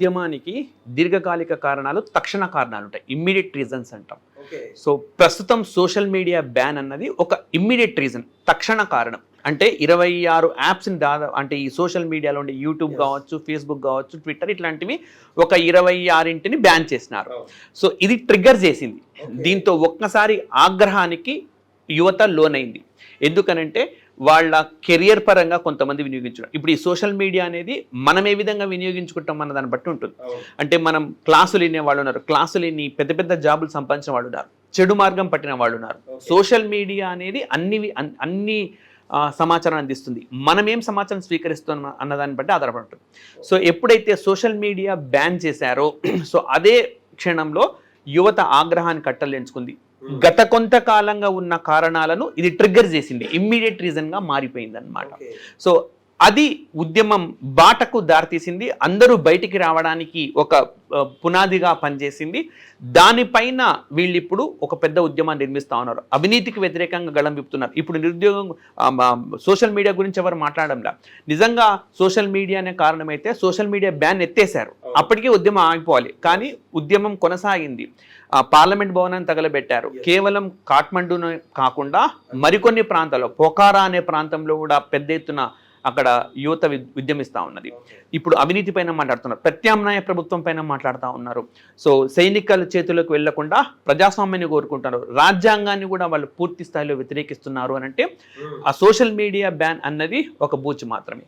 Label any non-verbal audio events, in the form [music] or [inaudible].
ఉద్యమానికి దీర్ఘకాలిక కారణాలు తక్షణ కారణాలు ఉంటాయి ఇమ్మీడియట్ రీజన్స్ అంటాం సో ప్రస్తుతం సోషల్ మీడియా బ్యాన్ అన్నది ఒక ఇమ్మీడియట్ రీజన్ తక్షణ కారణం. అంటే ఇరవై ఆరు యాప్స్ని దాదాపు అంటే ఈ సోషల్ మీడియాలో ఉండే యూట్యూబ్. కావచ్చు ఫేస్బుక్ కావచ్చు ట్విట్టర్ ఇట్లాంటివి ఒక ఇరవై ఆరింటిని బ్యాన్ చేసినారు. సో ఇది ట్రిగ్గర్ చేసింది. దీంతో ఒక్కసారి ఆగ్రహానికి యువత లోనైంది. ఎందుకనంటే వాళ్ళ కెరియర్ పరంగా కొంతమంది వినియోగించడం ఇప్పుడు ఈ సోషల్ మీడియా అనేది మనం ఏ విధంగా వినియోగించుకుంటాం అన్న దాన్ని బట్టి ఉంటుంది. అంటే మనం క్లాసులు వినే వాళ్ళు ఉన్నారు. క్లాసులు విని పెద్ద పెద్ద జాబులు సంపాదించిన వాళ్ళు ఉన్నారు. చెడు మార్గం పట్టిన వాళ్ళు ఉన్నారు. సోషల్ మీడియా అనేది అన్ని అన్ని సమాచారం అందిస్తుంది. మనం ఏం సమాచారం స్వీకరిస్తున్నాం అన్న దాన్ని బట్టి ఆధారపడి ఉంటుంది. సో ఎప్పుడైతే సోషల్ మీడియా బ్యాన్ చేశారో [clears throat] సో అదే క్షణంలో యువత ఆగ్రహాన్ని కట్టలేంచుకుంది. గత కొంతకాలంగా ఉన్న కారణాలను ఇది ట్రిగ్గర్ చేసింది. ఇమ్మీడియట్ రీజన్గా మారిపోయింది అనమాట సో అది ఉద్యమం బాటకు దారితీసింది. అందరూ బయటికి రావడానికి ఒక పునాదిగా పనిచేసింది. దానిపైన వీళ్ళు ఇప్పుడు ఒక పెద్ద ఉద్యమాన్ని నిర్మిస్తా ఉన్నారు. అవినీతికి వ్యతిరేకంగా గళం విప్పుతున్నారు. ఇప్పుడు నిరుద్యోగం సోషల్ మీడియా గురించి ఎవరు మాట్లాడంలా? నిజంగా సోషల్ మీడియానే కారణమైతే సోషల్ మీడియా బ్యాన్ ఎత్తేసారు అవును. అప్పటికే ఉద్యమం ఆగిపోవాలి. కానీ ఉద్యమం కొనసాగింది. పార్లమెంట్ భవనాన్ని తగలబెట్టారు. కేవలం కాఠ్మండూనే కాకుండా మరికొన్ని ప్రాంతాల్లో పొకారా అనే ప్రాంతంలో కూడా పెద్ద ఎత్తున అక్కడ యువత ఉద్యమిస్తా ఉన్నది. ఇప్పుడు అవినీతి పైన మాట్లాడుతున్నారు. ప్రత్యామ్నాయ ప్రభుత్వం పైన మాట్లాడుతూ ఉన్నారు. సో సైనికాల చేతులకు వెళ్ళకుండా ప్రజాస్వామ్యాన్ని కోరుకుంటున్నారు. రాజ్యాంగాన్ని కూడా వాళ్ళు పూర్తి స్థాయిలో వ్యతిరేకిస్తున్నారు అని అంటే ఆ సోషల్ మీడియా బ్యాన్ అన్నది ఒక బూచ్ మాత్రమే.